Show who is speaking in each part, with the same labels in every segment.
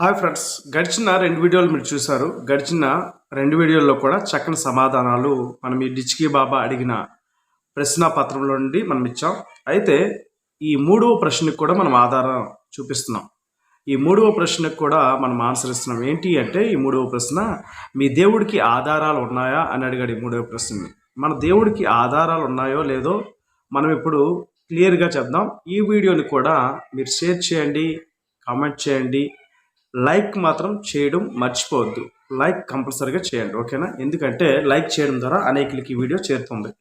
Speaker 1: Hi friends గడిచిన రెండు వీడియోలు మీరు చూశారు. గడిచిన రెండు వీడియోల్లో కూడా చక్కని సమాధానాలు మనం ఈ డిచ్కీ బాబా అడిగిన ప్రశ్న పత్రంలో నుండి మనం ఇచ్చాం. అయితే ఈ మూడవ ప్రశ్నకు కూడా మనం ఆధారం చూపిస్తున్నాం. ఈ మూడవ ప్రశ్నకు కూడా మనం ఆన్సర్ ఇస్తున్నాం. ఏంటి అంటే ఈ మూడవ ప్రశ్న మీ దేవుడికి ఆధారాలు ఉన్నాయా అని అడిగాడు ఈ మూడవ ప్రశ్నని. మన దేవుడికి ఆధారాలు ఉన్నాయో లేదో మనం ఇప్పుడు క్లియర్గా చెప్దాం. ఈ వీడియోని కూడా మీరు షేర్ చేయండి కామెంట్ చేయండి. లైక్ మాత్రం చేయడం మర్చిపోవద్దు. లైక్ కంపల్సరీగా చేయండి ఓకేనా? ఎందుకంటే లైక్ చేయడం ద్వారా అనేకులకి వీడియో చేరుతుంది.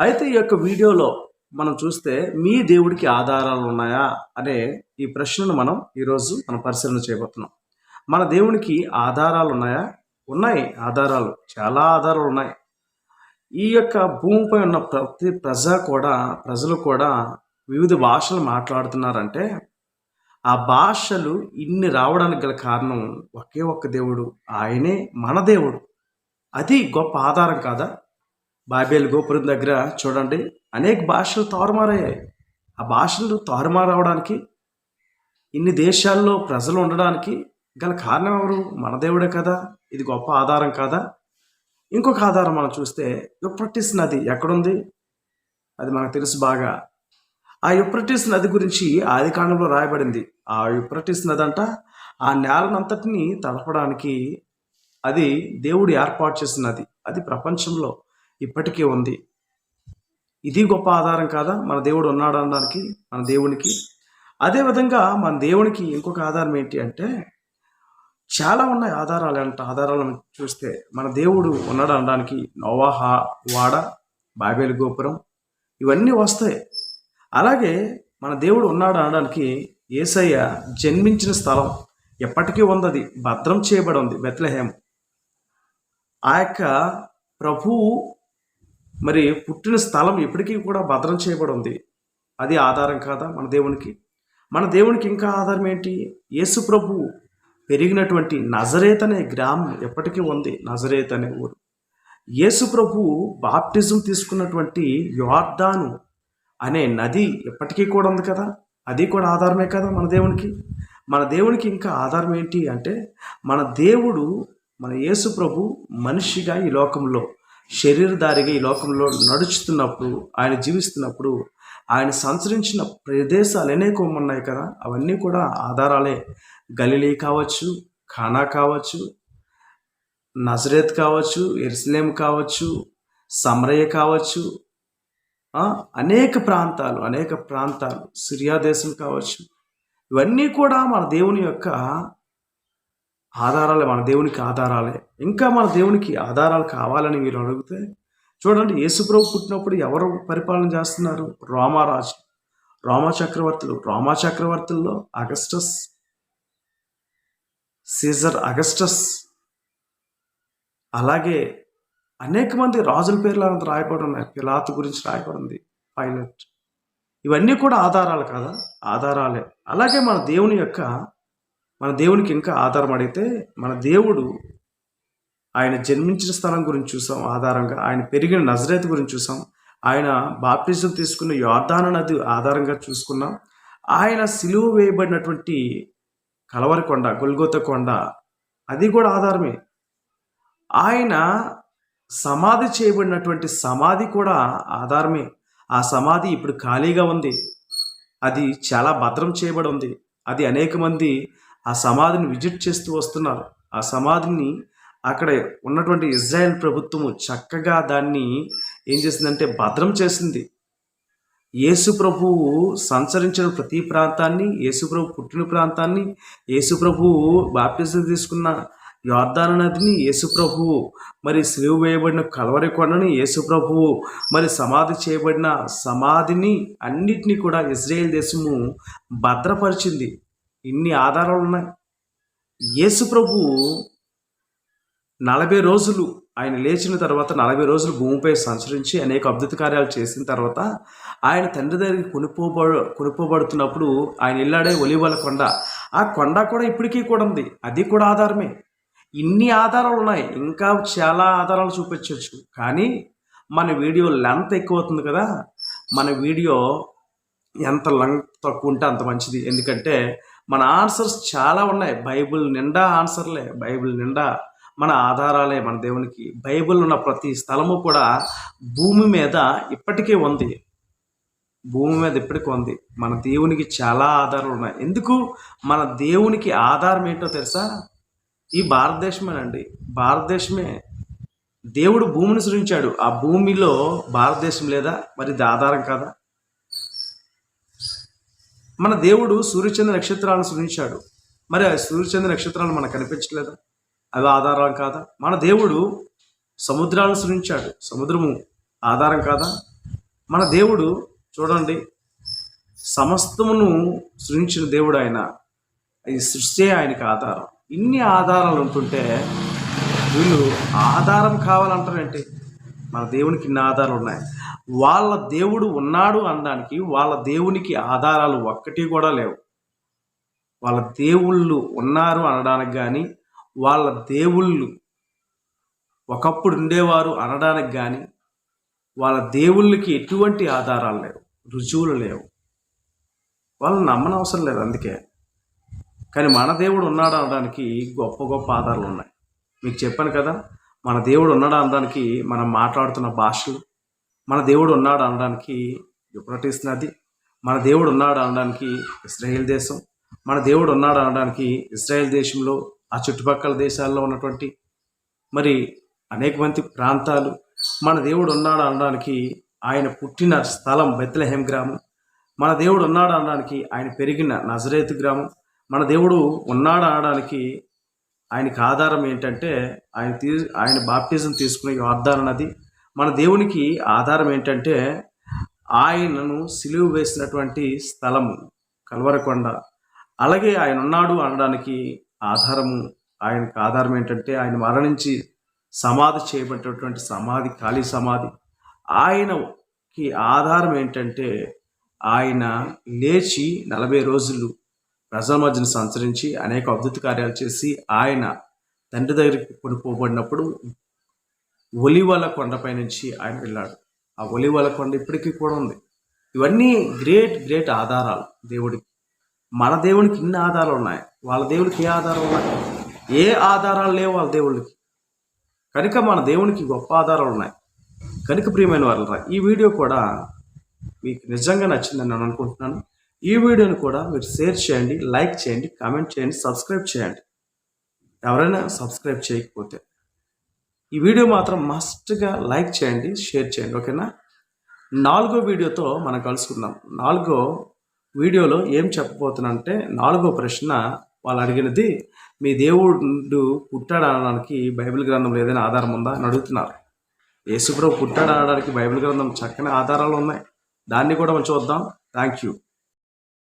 Speaker 1: అయితే ఈ యొక్క వీడియోలో మనం చూస్తే మీ దేవుడికి ఆధారాలు ఉన్నాయా అనే ఈ ప్రశ్నను మనం ఈరోజు మనం పరిశీలన చేయబోతున్నాం. మన దేవునికి ఆధారాలు ఉన్నాయా? ఉన్నాయి ఆధారాలు. చాలా ఆధారాలు ఉన్నాయి. ఈ యొక్క భూమిపై ఉన్న ప్రతి ప్రజ కూడా ప్రజలు కూడా వివిధ భాషలు మాట్లాడుతున్నారంటే ఆ భాషలు ఇన్ని రావడానికి గల కారణం ఒకే ఒక్క దేవుడు. ఆయనే మన దేవుడు. అది గొప్ప ఆధారం కాదా? బాబేలు గోపురం దగ్గర చూడండి అనేక భాషలు తారుమారయ్యాయి. ఆ భాషలు తారుమారవడానికి ఇన్ని దేశాల్లో ప్రజలు ఉండడానికి గల కారణం ఎవరు? మన దేవుడే కదా? ఇది గొప్ప ఆధారం కాదా? ఇంకొక ఆధారం మనం చూస్తే యుప్రటిస్ నది ఎక్కడుంది? అది మనకు తెలుసు బాగా. ఆ యుప్రటిస్ నది గురించి ఆది కాండంలో రాయబడింది. ఆ యుప్రటిస్ నది అంట ఆ నేలనంతటిని తడపడానికి అది దేవుడు ఏర్పాటు చేసిన నది. అది ప్రపంచంలో ఇప్పటికీ ఉంది. ఇది గొప్ప ఆధారం కాదా? మన దేవుడు ఉన్నాడు అనడానికి మన దేవునికి. అదేవిధంగా మన దేవునికి ఇంకొక ఆధారం ఏంటి అంటే చాలా ఉన్నాయి ఆధారాలు అంట. ఆధారాలను చూస్తే మన దేవుడు ఉన్నాడు అనడానికి నోవాహ వాడ బాబేలు గోపురం ఇవన్నీ వస్తాయి. అలాగే మన దేవుడు ఉన్నాడు అనడానికి ఏసయ్య జన్మించిన స్థలం ఎప్పటికీ ఉంది భద్రం చేయబడి ఉంది బెత్లహేం. ఆ యొక్క ప్రభువు మరి పుట్టిన స్థలం ఇప్పటికీ కూడా భద్రం చేయబడి ఉంది. అది ఆధారం కాదా మన దేవునికి? మన దేవునికి ఇంకా ఆధారం ఏంటి? యేసు ప్రభు పెరిగినటువంటి నజరేత్ అనే గ్రామం ఎప్పటికీ ఉంది నజరేత్ అనే ఊరు. యేసు ప్రభు బాప్టిజం తీసుకున్నటువంటి యోర్దాను అనే నది ఎప్పటికీ కూడా ఉంది కదా? అది కూడా ఆధారమే కదా మన దేవునికి? మన దేవునికి ఇంకా ఆధారం ఏంటి అంటే మన దేవుడు మన యేసు ప్రభు మనిషిగా ఈ లోకంలో శరీరధారిగా ఈ లోకంలో నడుచుతున్నప్పుడు ఆయన జీవిస్తున్నప్పుడు ఆయన సంచరించిన ప్రదేశాలు అనేకం ఉన్నాయి కదా? అవన్నీ కూడా ఆధారాలే. గలిలీ కావచ్చు ఖానా కావచ్చు నజరేత్ కావచ్చు ఎర్స్లేం కావచ్చు సమరయ్య కావచ్చు అనేక ప్రాంతాలు అనేక ప్రాంతాలు సిరియా దేశం కావచ్చు. ఇవన్నీ కూడా మన దేవుని యొక్క ఆధారాలే మన దేవునికి ఆధారాలే. ఇంకా మన దేవునికి ఆధారాలు కావాలని మీరు అడిగితే చూడండి యేసుప్రభు పుట్టినప్పుడు ఎవరు పరిపాలన చేస్తున్నారు? రోమారాజు. రోమా చక్రవర్తులు. రోమా చక్రవర్తుల్లో అగస్టస్ సీజర్ అగస్టస్ అలాగే అనేక మంది రాజుల పేర్లు అంత రాయబడి ఉన్నాయి. పిలాత్ గురించి రాయబడింది. పైలట్. ఇవన్నీ కూడా ఆధారాలు కదా? ఆధారాలే. అలాగే మన దేవుని యొక్క మన దేవునికి ఇంకా ఆధారం అడిగితే మన దేవుడు ఆయన జన్మించిన స్థలం గురించి చూసాం ఆధారంగా. ఆయన పెరిగిన నజరేత్ గురించి చూసాం. ఆయన బాప్టిజం తీసుకున్న యోర్ధాన నది ఆధారంగా చూసుకున్నాం. ఆయన సిలువ వేయబడినటువంటి కలవరి కొండ గొల్గోత కొండ అది కూడా ఆధారమే. ఆయన సమాధి చేయబడినటువంటి సమాధి కూడా ఆధారమే. ఆ సమాధి ఇప్పుడు ఖాళీగా ఉంది. అది చాలా భద్రం చేయబడి ఉంది. అది అనేక మంది ఆ సమాధిని విజిట్ చేస్తూ వస్తున్నారు. ఆ సమాధిని అక్కడ ఉన్నటువంటి ఇజ్రాయెల్ ప్రభుత్వము చక్కగా దాన్ని ఏం చేసిందంటే భద్రం చేసింది. యేసు ప్రభువు సంచరించిన ప్రతి ప్రాంతాన్ని యేసు ప్రభు పుట్టిన ప్రాంతాన్ని యేసు ప్రభువు బాప్టిజం తీసుకున్న యోర్ధాన నదిని యేసుప్రభువు మరి సిలువు వేయబడిన కలవరి కొండని యేసుప్రభువు మరి సమాధి చేయబడిన సమాధిని అన్నిటినీ కూడా ఇజ్రాయేల్ దేశము భద్రపరిచింది. ఇన్ని ఆధారాలు ఉన్నాయి. యేసుప్రభువు నలభై రోజులు ఆయన లేచిన తర్వాత నలభై రోజులు భూమిపై సంచరించి అనేక అద్భుత కార్యాలు చేసిన తర్వాత ఆయన తండ్రి దగ్గరికి కొనుక్కోబ కొనుక్కోబడుతున్నప్పుడు ఆయన ఇల్లాడే ఒలివల కొండ. ఆ కొండ కూడా ఇప్పటికీ కూడా ఉంది. అది కూడా ఆధారమే. ఇన్ని ఆధారాలు ఉన్నాయి. ఇంకా చాలా ఆధారాలు చూపించవచ్చు. కానీ మన వీడియో లెంత్ ఎక్కువ అవుతుంది కదా. మన వీడియో ఎంత లెంత్ తక్కువ ఉంటే అంత మంచిది. ఎందుకంటే మన ఆన్సర్స్ చాలా ఉన్నాయి. బైబిల్ నిండా ఆన్సర్లే. బైబిల్ నిండా మన ఆధారాలే మన దేవునికి. బైబిల్ ఉన్న ప్రతి స్థలము కూడా భూమి మీద ఇప్పటికే ఉంది. భూమి మీద ఇప్పటికీ ఉంది. మన దేవునికి చాలా ఆధారాలు ఉన్నాయి. ఎందుకు? మన దేవునికి ఆధారం ఏంటో తెలుసా? ఈ భారతదేశమేనండి. భారతదేశమే దేవుడు భూమిని సృజించాడు. ఆ భూమిలో భారతదేశం లేదా? మరి ఇది ఆధారం కాదా? మన దేవుడు సూర్యచంద్ర నక్షత్రాలను సృజించాడు. మరి ఆ సూర్యచంద్ర నక్షత్రాలు మనకు కనిపించలేదా అవి ఆధారం కాదా? మన దేవుడు సముద్రాలను సృజించాడు. సముద్రము ఆధారం కాదా? మన దేవుడు చూడండి సమస్తమును సృజించిన దేవుడు ఆయన. ఈ సృష్టి ఆయనకి ఆధారం. ఇన్ని ఆధారాలు ఉంటుంటే వీళ్ళు ఆధారం కావాలంటారంటే? మన దేవునికి ఇన్ని ఆధారాలు ఉన్నాయి. వాళ్ళ దేవుడు ఉన్నాడు అనడానికి వాళ్ళ దేవునికి ఆధారాలు ఒక్కటి కూడా లేవు. వాళ్ళ దేవుళ్ళు ఉన్నారు అనడానికి కానీ వాళ్ళ దేవుళ్ళు ఒకప్పుడు ఉండేవారు అనడానికి కానీ వాళ్ళ దేవుళ్ళకి ఎటువంటి ఆధారాలు లేవు రుజువులు లేవు. వాళ్ళు నమ్మనవసరం లేదు అందుకే. కానీ మన దేవుడు ఉన్నాడు అనడానికి గొప్ప గొప్ప ఆధారాలు ఉన్నాయి. మీకు చెప్పాను కదా మన దేవుడు ఉన్నాడు అనడానికి మనం మాట్లాడుతున్న భాషలు మన దేవుడు ఉన్నాడు అనడానికి యుప్రటిస్ నది మన దేవుడు ఉన్నాడు అనడానికి ఇస్రాయేల్ దేశం మన దేవుడు ఉన్నాడు అనడానికి ఇస్రాయేల్ దేశంలో ఆ చుట్టుపక్కల దేశాల్లో ఉన్నటువంటి మరి అనేక మంది ప్రాంతాలు మన దేవుడు ఉన్నాడు అనడానికి ఆయన పుట్టిన స్థలం బెత్లహేం గ్రామం మన దేవుడు ఉన్నాడు అనడానికి ఆయన పెరిగిన నజరేతు గ్రామం మన దేవుడు ఉన్నాడు అనడానికి ఆయనకి ఆధారం ఏంటంటే ఆయన తీ ఆయన బాప్టిజం తీసుకునే వాగ్దానం నది. మన దేవునికి ఆధారం ఏంటంటే ఆయనను సిలువ వేసినటువంటి స్థలము కల్వరకొండ. అలాగే ఆయన ఉన్నాడు అనడానికి ఆధారము ఆయనకు ఆధారం ఏంటంటే ఆయన మరణించి సమాధి చేయబడినటువంటి సమాధి ఖాళీ సమాధి. ఆయనకి ఆధారం ఏంటంటే ఆయన లేచి నలభై రోజులు ప్రజల మధ్యన సంచరించి అనేక అద్భుత కార్యాలు చేసి ఆయన తండ్రి దగ్గరికి కొనుక్కోబడినప్పుడు ఒలివల కొండపై నుంచి ఆయన వెళ్ళాడు. ఆ ఒలివల కొండ ఇప్పటికీ కూడా ఉంది. ఇవన్నీ గ్రేట్ గ్రేట్ ఆధారాలు దేవుడికి. మన దేవునికి ఇన్ని ఆధారాలు ఉన్నాయి. వాళ్ళ దేవుడికి ఏ ఆధారాలు ఉన్నాయి? ఏ ఆధారాలు లేవు వాళ్ళ దేవుళ్ళకి. కనుక మన దేవునికి గొప్ప ఆధారాలు ఉన్నాయి. కనుక ప్రియమైన వాళ్ళరా ఈ వీడియో కూడా మీకు నిజంగా నచ్చిందని నేను అనుకుంటున్నాను. ఈ వీడియోని కూడా మీరు షేర్ చేయండి లైక్ చేయండి కామెంట్ చేయండి సబ్స్క్రైబ్ చేయండి. ఎవరైనా సబ్స్క్రైబ్ చేయకపోతే ఈ వీడియో మాత్రం మస్ట్గా లైక్ చేయండి షేర్ చేయండి ఓకేనా? నాలుగో వీడియోతో మనం కలుసుకుందాం. నాలుగో వీడియోలో ఏం చెప్పబోతున్నానంటే నాలుగో ప్రశ్న వాళ్ళు అడిగినది మీ దేవుడు పుట్టాడనడానికి బైబిల్ గ్రంథంలో ఏదైనా ఆధారం ఉందా? అని అడుగుతున్నారు. యేసుప్రభు పుట్టాడనడానికి బైబిల్ గ్రంథం చక్కని ఆధారాలు ఉన్నాయి. దాన్ని కూడా మనం చూద్దాం. Thank you